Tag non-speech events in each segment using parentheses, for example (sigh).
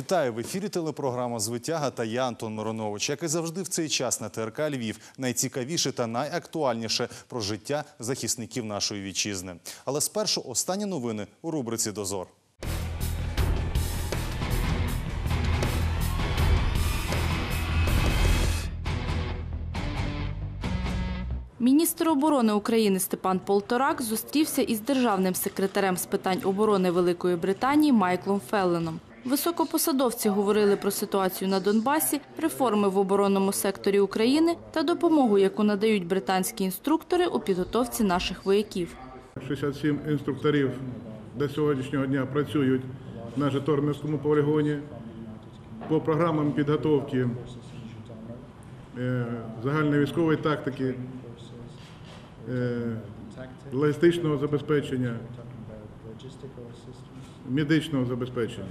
Вітаю в ефірі телепрограма Звитяга та я Антон Миронович. Як і завжди в цей час на ТРК Львів найцікавіше та найактуальніше про життя захисників нашої вітчизни. Але спершу останні новини у рубриці Дозор. Міністр оборони України Степан Полторак зустрівся із державним секретарем з питань оборони Великої Британії Майклом Фелленом. Високопосадовці говорили про ситуацію на Донбасі, реформи в оборонному секторі України та допомогу, яку надають британські інструктори у підготовці наших вояків. 67 інструкторів до сьогоднішнього дня працюють на Житомирському полігоні по програмам підготовки е, загальної військової тактики, е, логістичного забезпечення, медичного забезпечення.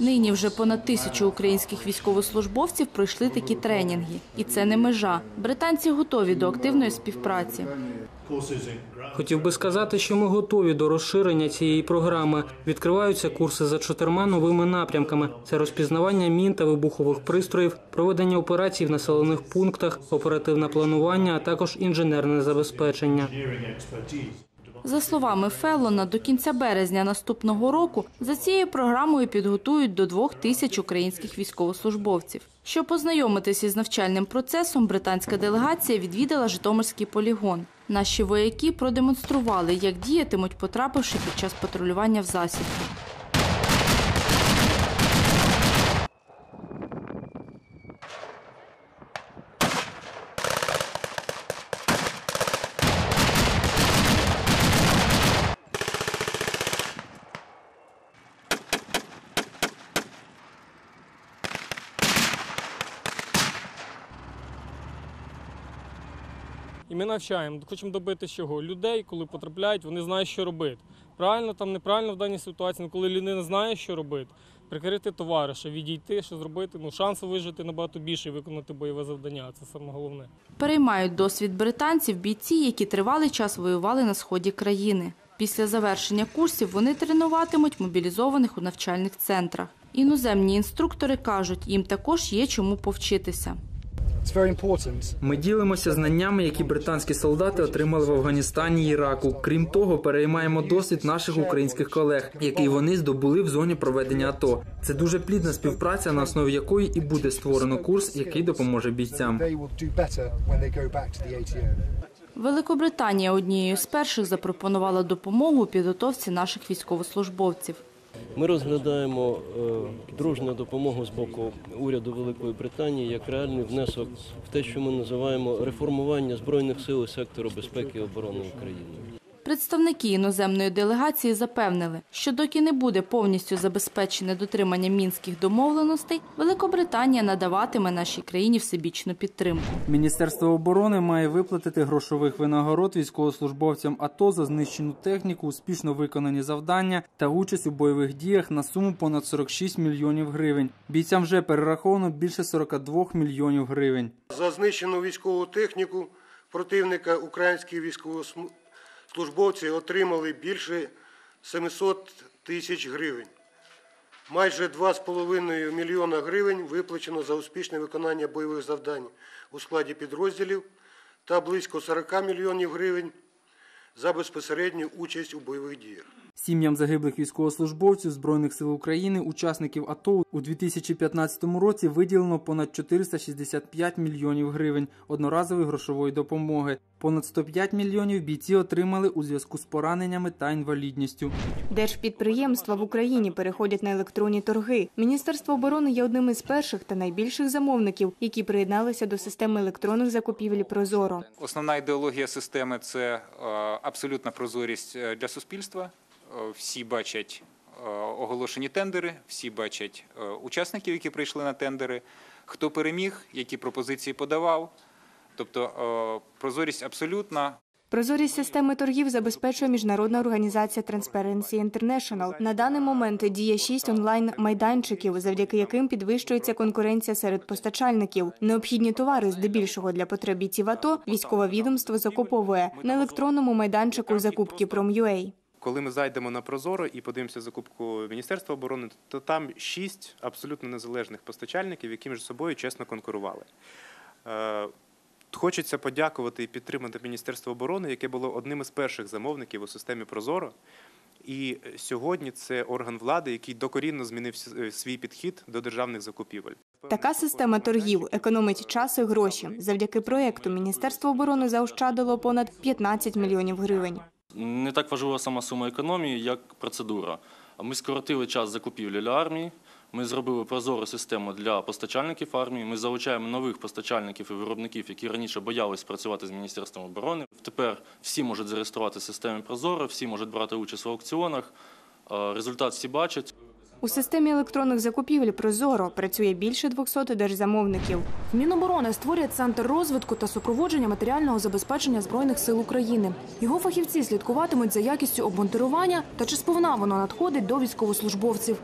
Нині вже понад тисячу українських військовослужбовців пройшли такі тренінги. І це не межа. Британці готові до активної співпраці. Хотів би сказати, що ми готові до розширення цієї програми. Відкриваються курси за чотирма новими напрямками: це розпізнавання мін та вибухових пристроїв, проведення операцій в населених пунктах, оперативне планування, а також інженерне забезпечення. За словами Феллона, до кінця березня наступного року за цією програмою підготують до двох тисяч українських військовослужбовців. Щоб познайомитися із навчальним процесом, британська делегація відвідала Житомирський полігон. Наші вояки продемонстрували, як діятимуть, потрапивши під час патрулювання в засідку. І ми навчаємо, хочемо добити чого? Людей, коли потрапляють, вони знають, що робити. Правильно там, неправильно в даній ситуації, ну, коли людина знає, що робити, прикрити товариша, відійти, що зробити, ну шансу вижити набагато більше і виконати бойове завдання. Це саме головне. Переймають досвід британців бійці, які тривалий час воювали на сході країни. Після завершення курсів вони тренуватимуть мобілізованих у навчальних центрах. Іноземні інструктори кажуть, їм також є чому повчитися. It's. Ми ділимося знаннями, які британські солдати отримали в Афганістані і Іраку. Крім того, переймаємо досвід наших українських колег, який вони здобули в зоні проведення АТО. Це дуже плідна співпраця, на основі якої і буде створено курс, який допоможе бійцям. Великобританія однією з перших запропонувала допомогу у підготовці наших військовослужбовців. Ми розглядаємо дружну дружню допомогу з боку уряду Великої Британії як реальний внесок в те, що ми називаємо реформування збройних сил і сектору безпеки і оборони України. Представники іноземної делегації запевнили, що доки не буде повністю забезпечене дотримання мінських домовленостей, Великобританія надаватиме нашій країні всебічну підтримку. Міністерство оборони має виплатити грошових винагород військовослужбовцям АТО за знищену техніку, успішно виконані завдання та участь у бойових діях на суму понад 46 мільйонів гривень. Бійцям вже перераховано більше 42 мільйонів гривень. За знищену військову техніку противника українські військовослужбовці отримали більше 700 тисяч гривень. Майже 2,5 мільйона гривень виплачено за успішне виконання бойових завдань у складі підрозділів та близько 40 мільйонів гривень за безпосередню участь у бойових діях. Сім'ям загиблих військовослужбовців Збройних сил України, учасників АТО у 2015 році виділено понад 465 мільйонів гривень одноразової грошової допомоги. Понад 105 мільйонів бійці отримали у зв'язку з пораненнями та інвалідністю. Держпідприємства в Україні переходять на електронні торги. Міністерство оборони є одним із перших та найбільших замовників, які приєдналися до системи електронних закупівель Прозоро. Основна ідеологія системи це е, абсолютна прозорість е, для суспільства. Е, Всі бачать е, оголошені тендери, всі бачать учасників, які прийшли на тендери, хто переміг, які пропозиції подавав. Тобто прозорість абсолютна. Прозорість системи торгів забезпечує міжнародна організація Transparency International. На даний момент діє шість онлайн майданчиків, завдяки яким підвищується конкуренція серед постачальників. Необхідні товари, здебільшого для потреб бійців АТО, військове відомство закуповує на електронному майданчику закупки Prom.ua. коли ми зайдемо на Прозоро і подивимося закупку Міністерства оборони, то там шість абсолютно незалежних постачальників, які між собою чесно конкурували. Е, Хочеться подякувати і підтримати Міністерство оборони, яке було одним із перших замовників у системі Прозоро. І сьогодні це орган влади, який докорінно змінив свій підхід до державних закупівель. Така система торгів економить час і гроші. Завдяки проєкту Міністерство оборони заощадило понад 15 мільйонів гривень. Не так важлива сама сума економії, як процедура. Ми скоротили час закупівлі для армії. Ми зробили прозору систему для постачальників армії. Ми залучаємо нових постачальників і виробників, які раніше боялись працювати з міністерством оборони. Тепер всі можуть зареєструвати в системі Прозоро, всі можуть брати участь в аукціонах. Е, Результат всі бачать. У системі електронних закупівель Прозоро працює більше 200 держзамовників. Міноборони створює центр розвитку та супроводження матеріального забезпечення збройних сил України. Його фахівці слідкуватимуть за якістю обмонтирування та чи сповна воно надходить до військовослужбовців.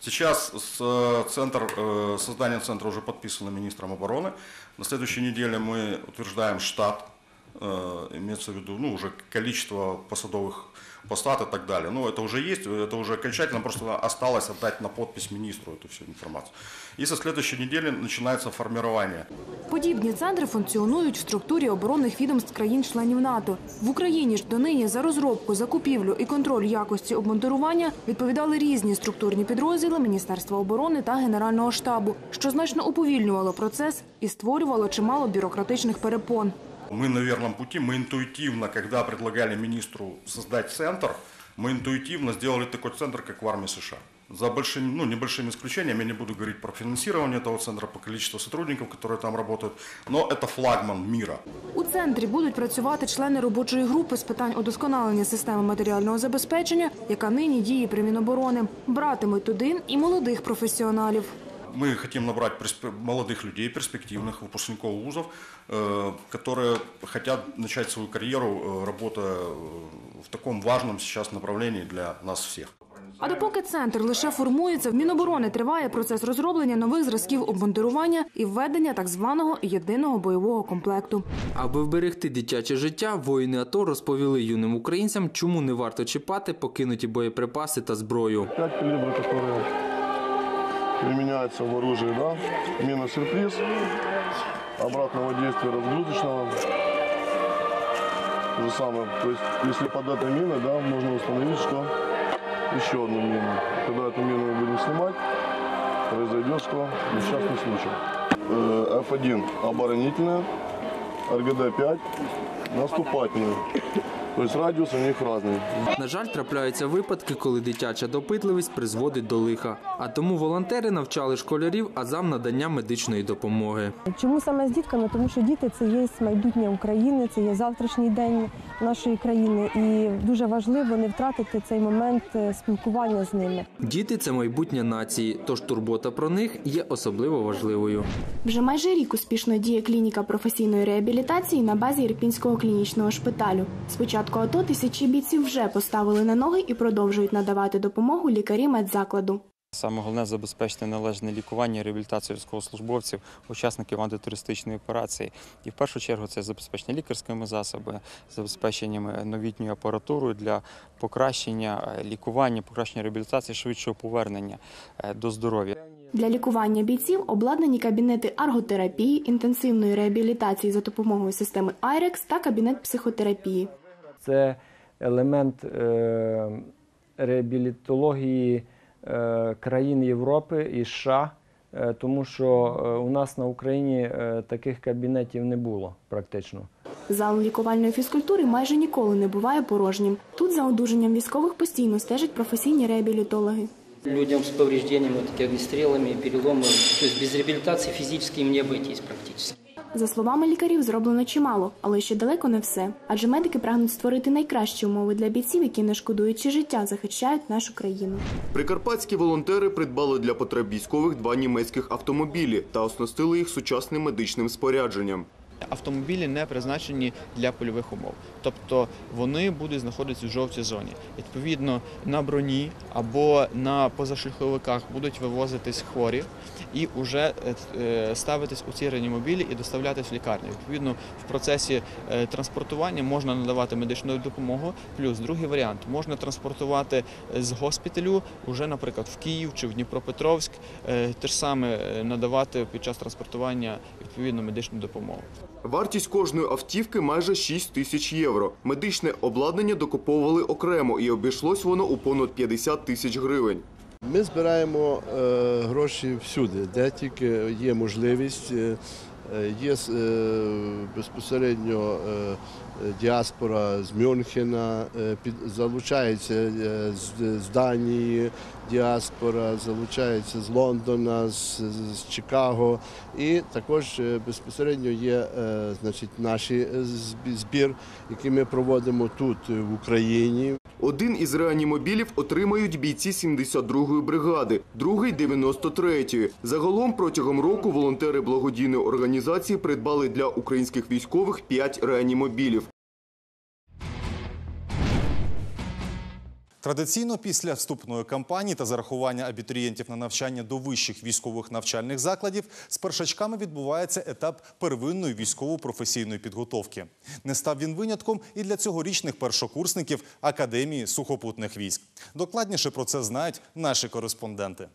Сейчас с, э, центр, э, создание центра уже подписано министром обороны. На следующей неделе мы утверждаем штат, э, имеется в виду ну, уже количество посадовых постат и так далее. Ну, это уже есть, это уже окончательно, просто осталось отдать на подпись министру эту всю информацию. И со следующей недели начинается формирование. Подібні центри функціонують в структурі оборонних відомств країн-членів НАТО. В Україні ж донині за розробку, закупівлю і контроль якості обмонтирування відповідали різні структурні підрозділи Міністерства оборони та Генерального штабу, що значно уповільнювало процес і створювало чимало бюрократичних перепон. Мы на верном пути, мы интуитивно, когда предлагали министру создать центр, мы интуитивно сделали такой центр, как в армии США. За большими, ну, небольшими исключениями, я не буду говорить про финансирование этого центра, по количеству сотрудников, которые там работают, но это флагман мира. У центрі будуть працювати члени робочої групи з питань удосконалення системи матеріального забезпечення, яка нині діє при Міноборони. Братимуть туди і молодих професіоналів. Мы хотим набрать персп- молодых людей, перспективных выпускников вузов, э, которые хотят начать свою карьеру, э, работая э, в таком важном сейчас направлении для нас всех. А допоки центр лише формується, в Міноборони триває процес розроблення нових зразків обмонтирування і введення так званого єдиного бойового комплекту. Аби вберегти дитяче життя, воїни АТО розповіли юним українцям, чому не варто чіпати покинуті боєприпаси та зброю. Пять калибров, которые применяются в оружии, да, мина-сюрприз, обратного действия разгрузочного. То же самое, то есть если под этой миной, да, можно установить, что еще одну мину. Когда эту мину мы будем снимать, произойдет что? Несчастный случай. Э, F1 оборонительная, РГД-5 наступательная. То есть радиус у них разный. На жаль, трапляються випадки, коли дитяча допитливість призводить до лиха. А тому волонтери навчали школярів азам надання медичної допомоги. Чому саме з дітками? Тому що діти це є майбутнє України, це є завтрашній день нашої країни, і дуже важливо не втратити цей момент е, спілкування з ними. Діти це майбутнє нації, тож турбота про них є особливо важливою. Вже майже рік успішно діє клініка професійної реабілітації на базі Ірпінського клінічного шпиталю. Спочатку АТО тисячі бійців вже поставили на ноги і продовжують надавати допомогу лікарі медзакладу. Саме головне забезпечити належне лікування і реабілітацію військовослужбовців, учасників антитерористичної операції. І в першу чергу це забезпечення лікарськими засобами, забезпеченнями новітньою апаратурою для покращення е, лікування, покращення реабілітації, швидшого повернення е, до здоров'я. Для лікування бійців обладнані кабінети арготерапії, інтенсивної реабілітації за допомогою системи IREX та кабінет психотерапії. Це елемент е, реабілітології е, країн Європи і США, е, тому що у нас на Україні таких кабінетів не було практично. Зал лікувальної фізкультури майже ніколи не буває порожнім. Тут за одужанням військових постійно стежать професійні реабілітологи. Людям с повреждениями, вот такими огнестрелами, переломами, то без реабилитации физически им не обойтись практически. За словами лікарів, зроблено чимало, але ще далеко не все. Адже медики прагнуть створити найкращі умови для бійців, які не шкодуючи життя, захищають нашу країну. Прикарпатські волонтери придбали для потреб військових два німецьких автомобілі та оснастили їх сучасним медичним спорядженням. Автомобілі не призначені для польових умов, тобто вони будуть знаходитися в жовтій зоні. Відповідно, на броні або на позашляховиках будуть вивозитись хворі і вже ставитись у ці реанімобілі і доставлятись в лікарню. Відповідно, в процесі е, транспортування можна надавати медичну допомогу. Плюс другий варіант можна транспортувати з госпіталю уже, наприклад, в Київ чи в Дніпропетровськ, е, те ж саме е, надавати під час транспортування відповідну медичну допомогу. Вартість кожної автівки майже 6 тисяч євро. Медичне обладнання докуповували окремо і обійшлось воно у понад 50 тисяч гривень. Ми збираємо е, гроші всюди, де тільки є можливість. Е, е, Є безпосередньо діаспора з Мюнхена, залучається з Данії діаспора, залучається з Лондона, з, з Чикаго. І також е, безпосередньо є е, значить, наш збір, який ми проводимо тут, е, в Україні. Один із реанімобілів отримають бійці 72-ї бригади, другий 93-ї. Загалом протягом року волонтери благодійної організації придбали для українських військових 5 реанімобілів. Традиційно після вступної кампанії та зарахування абітурієнтів на навчання до вищих військових навчальних закладів з першачками відбувається етап первинної військово-професійної підготовки. Не став він винятком і для цьогорічних першокурсників Академії сухопутних військ. Докладніше про це знають наші кореспонденти.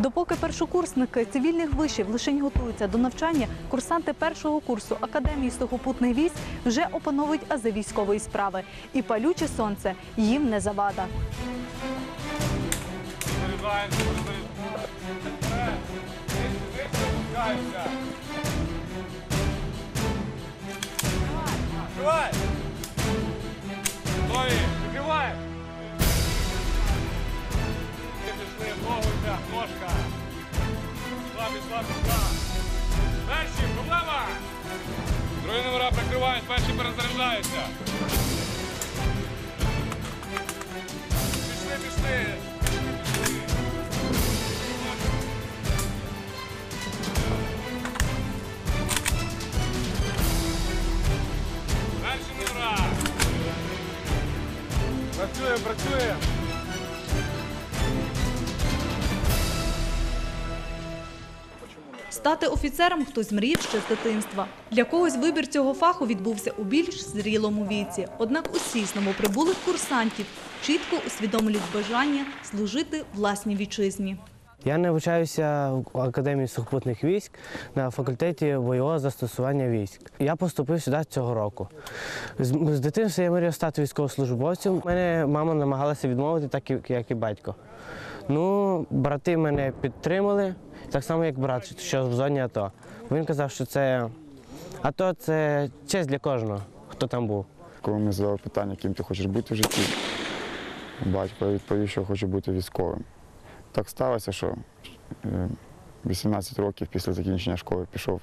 Допоки першокурсники цивільних вишів лише готуються до навчання, курсанти першого курсу Академії сухопутних військ вже опановують ази військової справи. І палюче сонце їм не завада. Давай! Готові! Прикривай! Йде, ножка. Пішла, пішла, пішла. Перші, проблема! Другі номера прикривають, перші перезаряджаються. Пішли, пішли. Перші номера. Працюємо, працюємо. Стати офіцером хтось мріяв ще з дитинства. Для когось вибір цього фаху відбувся у більш зрілому віці. Однак усі новоприбулих курсантів чітко усвідомлюють бажання служити власній вітчизні. Я навчаюся в Академії сухопутних військ на факультеті бойового застосування військ. Я поступив сюди цього року. З, з дитинства я мріяв стати військовослужбовцем. Мене мама намагалася відмовити, так як і батько. Ну, брати мене підтримали, так само, як брат, що в зоні АТО. Він казав, що це АТО це честь для кожного, хто там був. Коли ми задали питання, ким ти хочеш бути в житті, батько відповів, що хочу бути військовим. Так сталося, що е, 18 років після закінчення школи пішов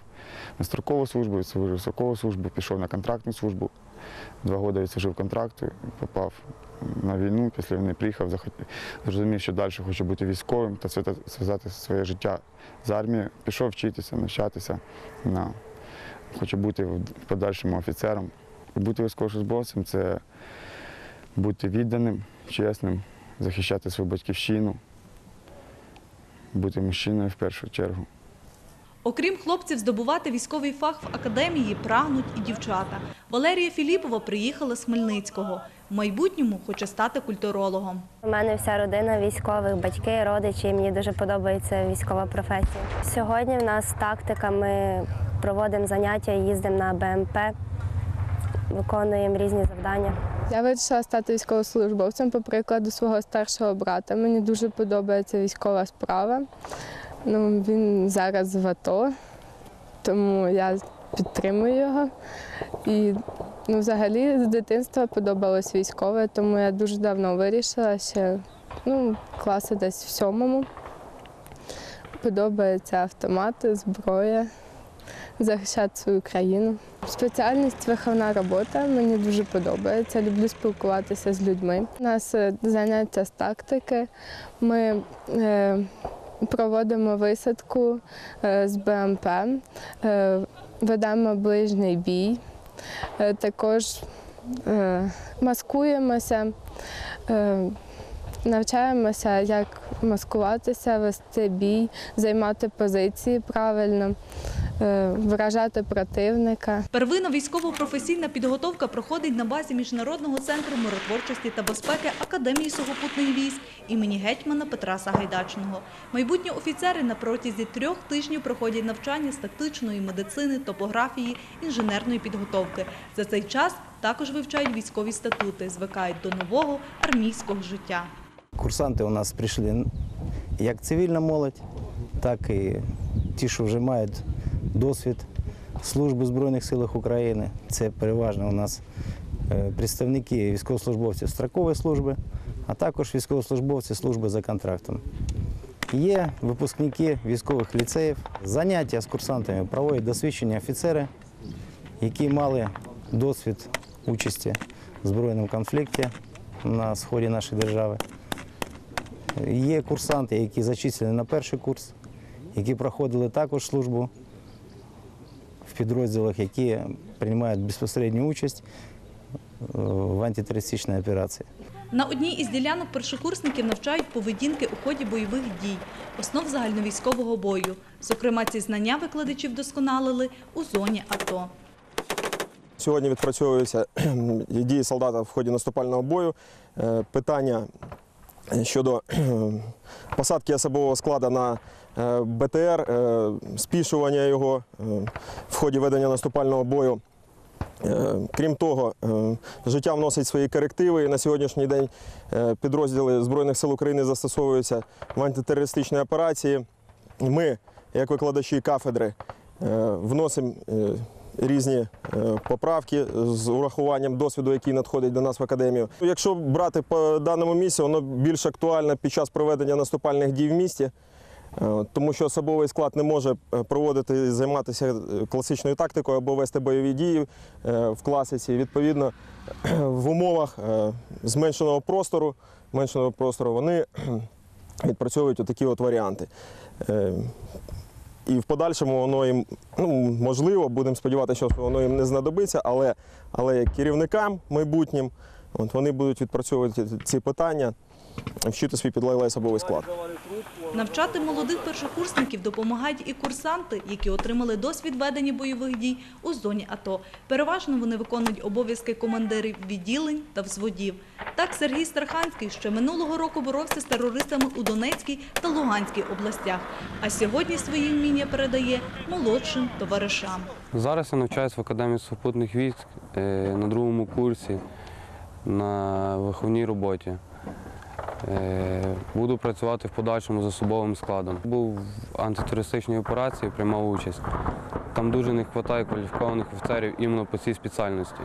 на строкову службу, відслужив строкову службу, пішов на контрактну службу. Два роки відслужив контракту, попав на війну, після війни приїхав, зрозумів, що далі хочу бути військовим та зв'язати- своє життя з армією. Пішов вчитися, навчатися. На, хочу бути в подальшому офіцером. Бути військовослужбовцем це бути відданим, чесним, захищати свою батьківщину, бути мужчиною в першу чергу. Окрім хлопців, здобувати військовий фах в академії прагнуть і дівчата. Валерія Філіпова приїхала з Хмельницького. В майбутньому хоче стати культурологом. У мене вся родина військових, батьки, родичі. і Мені дуже подобається військова професія. Сьогодні в нас тактика. Ми проводимо заняття, їздимо на БМП, виконуємо різні завдання. Я вирішила стати військовослужбовцем по прикладу свого старшого брата. Мені дуже подобається військова справа. Ну, він зараз в АТО, тому я підтримую його. І ну, взагалі з дитинства подобалось військове, тому я дуже давно вирішила ще ну, класи десь в сьомому. Подобаються автомати, зброя. Захищати свою країну. Спеціальність виховна робота мені дуже подобається. Люблю спілкуватися з людьми. У нас е, заняття з тактики. Ми е, проводимо висадку е, з БМП, е, ведемо ближній бій. Е, Також е, маскуємося, е, навчаємося, як маскуватися, вести бій, займати позиції правильно, вражати противника. Первинна військово-професійна підготовка проходить на базі Міжнародного центру миротворчості та безпеки Академії сухопутних військ імені гетьмана Петра Сагайдачного. Майбутні офіцери на протязі трьох тижнів проходять навчання з тактичної медицини, топографії, інженерної підготовки. За цей час також вивчають військові статути, звикають до нового армійського життя. Курсанти у нас прийшли як цивільна молодь, так і ті, що вже мають досвід служби Збройних силах України. Це переважно у нас е, представники військовослужбовців строкової служби, а також військовослужбовці служби за контрактом. Є випускники військових ліцеїв. Заняття з курсантами проводять досвідчені офіцери, які мали досвід участі в збройному конфлікті на сході нашої держави. Є курсанти, які зачислені на перший курс, які проходили також службу в підрозділах, які приймають безпосередню участь е, в антитерористичній операції. На одній із ділянок першокурсників навчають поведінки у ході бойових дій, основ загальновійськового бою. Зокрема, ці знання викладачі вдосконалили у зоні АТО. Сьогодні відпрацьовуються дії солдата в ході наступального бою. Е, Питання щодо (clears throat) посадки особового складу на е, БТР, е, спішування його е, в ході ведення наступального бою. Крім того, життя вносить свої корективи. На сьогоднішній день підрозділи Збройних сил України застосовуються в антитерористичній операції. Ми, як викладачі кафедри, вносимо різні е, поправки з урахуванням досвіду, який надходить до нас в академію. Якщо брати по даному місці, воно більш актуальне під час проведення наступальних дій в місті. Е, Тому що особовий склад не може е, проводити займатися класичною тактикою або вести бойові дії в класиці. Відповідно, (clears throat) в умовах зменшеного простору, зменшеного простору вони (clears throat) відпрацьовують отакі от варіанти. І в подальшому воно їм, ну, можливо, будемо сподіватися, що воно їм не знадобиться, але, але керівникам майбутнім от, вони будуть відпрацьовувати ці питання, вчити свій підлеглий особовий склад. Навчати молодих першокурсників допомагають і курсанти, які отримали досвід ведення бойових дій у зоні АТО. Переважно вони виконують обов'язки командирів відділень та взводів. Так Сергій Старханський ще минулого року боровся з терористами у Донецькій та Луганській областях, а сьогодні свої вміння передає молодшим товаришам. Зараз я навчаюся в Академії сухопутних військ е, на другому курсі на виховній роботі. Е, Буду працювати в подальшому з особовим складом. Був в антитерористичній операції, приймав участь. Там дуже не вистачає кваліфікованих офіцерів іменно по цій спеціальності,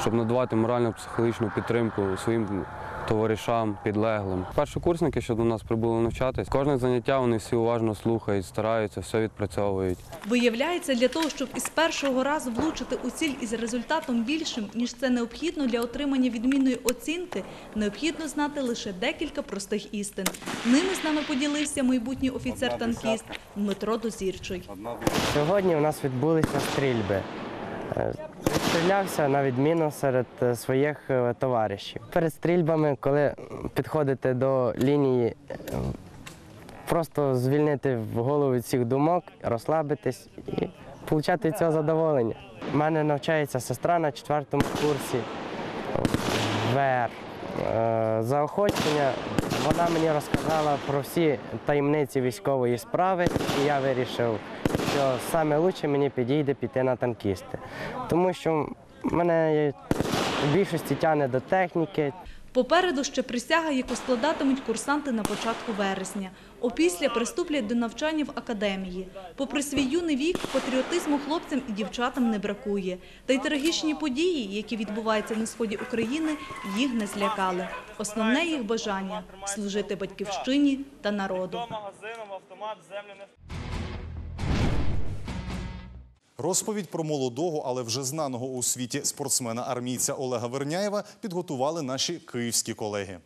щоб надавати морально-психологічну підтримку своїм товаришам, підлеглим. Першокурсники, що до нас прибули навчатись, кожне заняття вони всі уважно слухають, стараються, все відпрацьовують. Виявляється, для того, щоб із першого разу влучити у ціль із результатом більшим, ніж це необхідно для отримання відмінної оцінки, необхідно знати лише декілька простих істин. Ними з нами поділився майбутній офіцер-танкіст Дмитро Дозірчий. Сьогодні у нас відбулися стрільби. Стрілявся на відміну серед е, своїх е, товаришів. Перед стрільбами, коли підходите до лінії, е, просто звільнити в голову від всіх думок, розслабитись і отримати від цього задоволення. У мене навчається сестра на четвертому курсі ВР. Е, Заохочення вона мені розказала про всі таємниці військової справи, і я вирішив, що саме краще мені підійде піти на танкісти. Тому що мене в більшості тягне до техніки. Попереду ще присяга, яку складатимуть курсанти на початку вересня. Опісля приступлять до навчання в академії. Попри свій юний вік, патріотизму хлопцям і дівчатам не бракує. Та й трагічні події, які відбуваються на сході України, їх не злякали. Основне їх бажання служити батьківщині та народу. Розповідь про молодого, але вже знаного у світі спортсмена-армійця Олега Верняєва підготували наші київські колеги.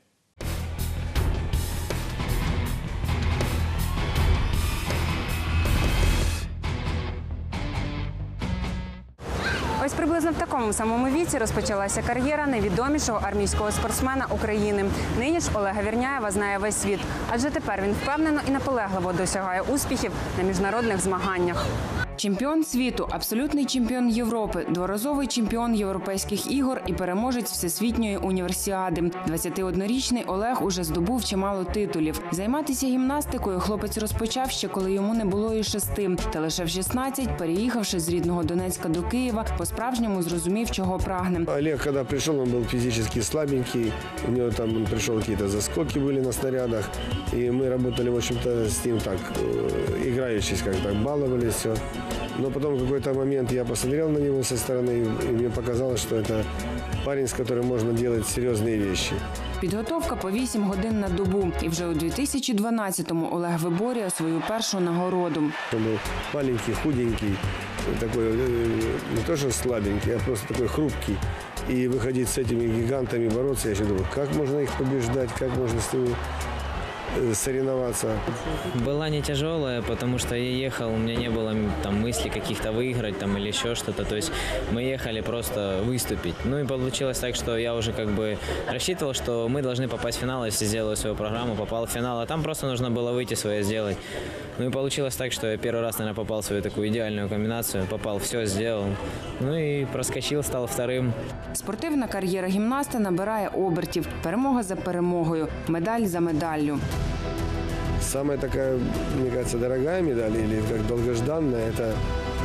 Ось приблизно в такому самому віці розпочалася кар'єра найвідомішого армійського спортсмена України. Нині ж Олега Вірняєва знає весь світ, адже тепер він впевнено і наполегливо досягає успіхів на міжнародних змаганнях. Чемпіон світу, абсолютний чемпіон Європи, дворазовий чемпіон європейських ігор і переможець всесвітньої універсіади. 21-річний Олег уже здобув чимало титулів. Займатися гімнастикою хлопець розпочав ще коли йому не було і шести. Та лише в 16, переїхавши з рідного Донецька до Києва, по-справжньому зрозумів, чого прагне. Олег, когда пришел, он был физически слабенький. У него там он пришел, какие-то заскоки были на снарядах. И мы работали, в общем-то, с ним так, э, играючись, как так, баловались все. Но потом в какой-то момент я посмотрел на него со стороны, и мне показалось, что это парень, с которым можно делать серьезные вещи. Підготовка по 8 годин на добу. І вже у 2012-му Олег виборює свою першу нагороду. Он был маленький, худенький, такой э, не то что слабенький, а просто такой хрупкий. И выходить с этими гигантами бороться, я еще думаю, как можно их побеждать, как можно с ними э, соревноваться. Была не тяжелая, потому что я ехал, у меня не было м, там мыслей каких-то выиграть там или еще что-то. То есть мы ехали просто выступить. Ну и получилось так, что я уже как бы рассчитывал, что мы должны попасть в финал, если сделаю свою программу, попал в финал, а там просто нужно было выйти свое сделать. Ну и получилось так, что я первый раз, наверное, попал в свою такую идеальную комбинацию, попал, все сделал. Ну и проскочил, стал вторым. Спортивна кар'єра гімнаста набирає обертів. Перемога за перемогою, медаль за медаллю. Самая такая, мне кажется, дорогая медаль или как долгожданная, это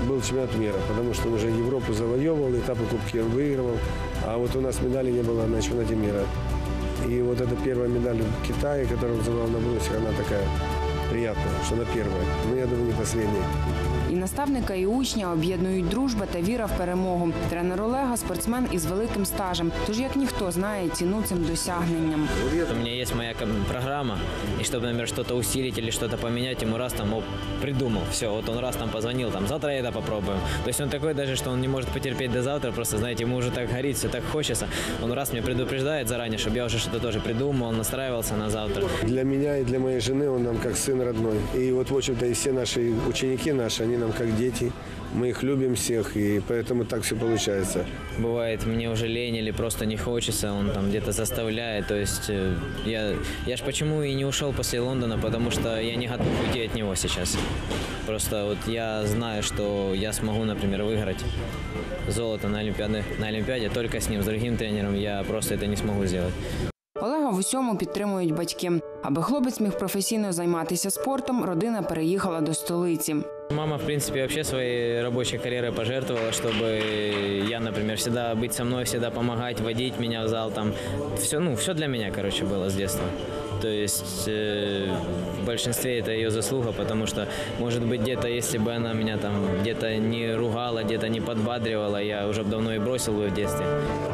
был чемпионат мира, потому что он уже Европу завоевывал, этапы кубки выигрывал, а вот у нас медали не было на чемпионате мира. И вот эта первая медаль в Китае, которую он забрал на брусьях, она такая приятная, что она первая. Но я думаю, не последняя. І наставника, і учня об'єднують дружба та віра в перемогу. Тренер Олега спортсмен із великим стажем. Тож як ніхто знає ціну цим досягненням. У меня есть моя как бы, программа, и чтобы, например, что-то усилить или что-то поменять, ему раз там оп, придумал. Все, вот он раз там позвонил, там, завтра это попробуем. То есть он такой даже, что он не может потерпеть до завтра, просто, знаете, ему уже так горит, все так хочется. Он раз меня предупреждает заранее, чтобы я уже что-то тоже придумал, настраивался на завтра. Для меня и для моей жены он нам как сын родной. И вот, в общем-то, и все наши ученики наши, они нам как дети. Мы их любим всех, и поэтому так все получается. Бывает, мне уже лень или просто не хочется, он там где-то заставляет. То есть э, я, я ж почему и не ушел после Лондона, потому что я не готов уйти от него сейчас. Просто вот я знаю, что я смогу, например, выиграть золото на Олимпиаде, на Олимпиаде только с ним, с другим тренером я просто это не смогу сделать. Олега в усьому підтримують батьки. Аби хлопець міг професійно займатися спортом, родина переїхала до столиці. Мама, в принципе, вообще своей рабочей карьерой пожертвовала, чтобы я, например, всегда быть со мной, всегда помогать, водить меня в зал. Там все, ну, все для меня, короче, было с детства. То есть э, в большинстве это ее заслуга, потому что, может быть, где-то, если бы она меня там где-то не ругала, где-то не подбадривала, я уже б давно и бросил бы в детстве.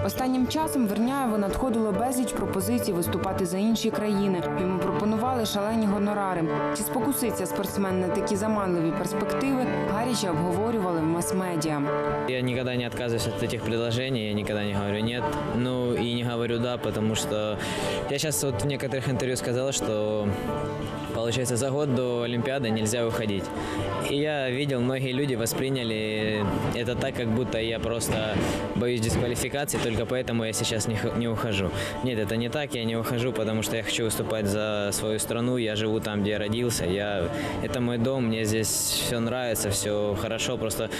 Останнім часом Верняєву надходило безліч пропозицій виступати за інші країни. Йому пропонували шалені гонорари. Чи спокуситься спортсмен на такі заманливі перспективи, гаряче обговорювали в мас-медіа. Я никогда не отказываюсь от этих предложений, я никогда не говорю нет, ну и не говорю да, потому что я сейчас вот в некоторых интервью сказал, что получается за год до Олимпиады нельзя уходить. И я видел, многие люди восприняли это так, как будто я просто боюсь дисквалификации, только поэтому я сейчас не, не ухожу. Нет, это не так, я не ухожу, потому что я хочу выступать за свою страну, я живу там, где я родился, я, это мой дом, мне здесь все нравится, все хорошо, просто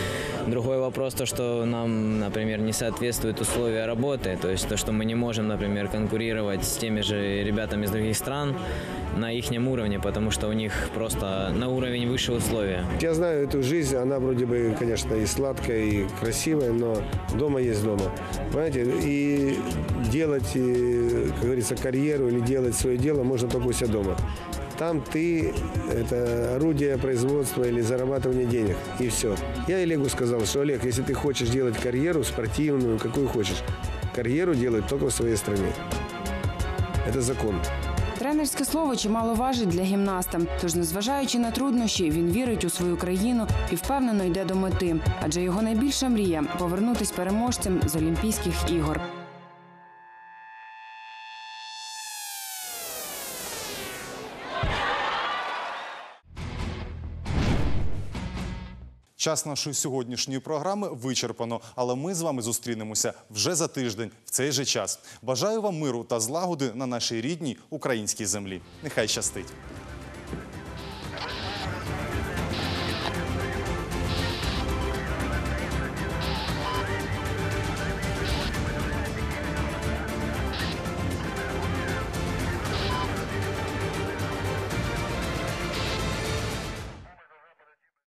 другой вопрос, то, что нам, например, не соответствуют условия работы, то есть то, что мы не можем, например, конкурировать с теми же ребятами из других стран на их уровне, потому что у них просто на уровень выше условия. Я знаю эту жизнь, она вроде бы, конечно, и сладкая, и красивая, но дома есть дома. Понимаете, и делать, как говорится, карьеру или делать свое дело можно только у себя дома. Там ты – это орудие производства или зарабатывания денег, и все. Я Олегу сказал, что, Олег, если ты хочешь делать карьеру спортивную, какую хочешь, карьеру делать только в своей стране. Это закон. Тренерське слово чимало важить для гімнаста. Тож, незважаючи на труднощі, він вірить у свою країну і впевнено йде до мети. Адже його найбільша мрія повернутись переможцем з Олімпійських ігор. Час нашої сьогоднішньої програми вичерпано, але ми з вами зустрінемося вже за тиждень в цей же час. Бажаю вам миру та злагоди на нашій рідній українській землі. Нехай щастить.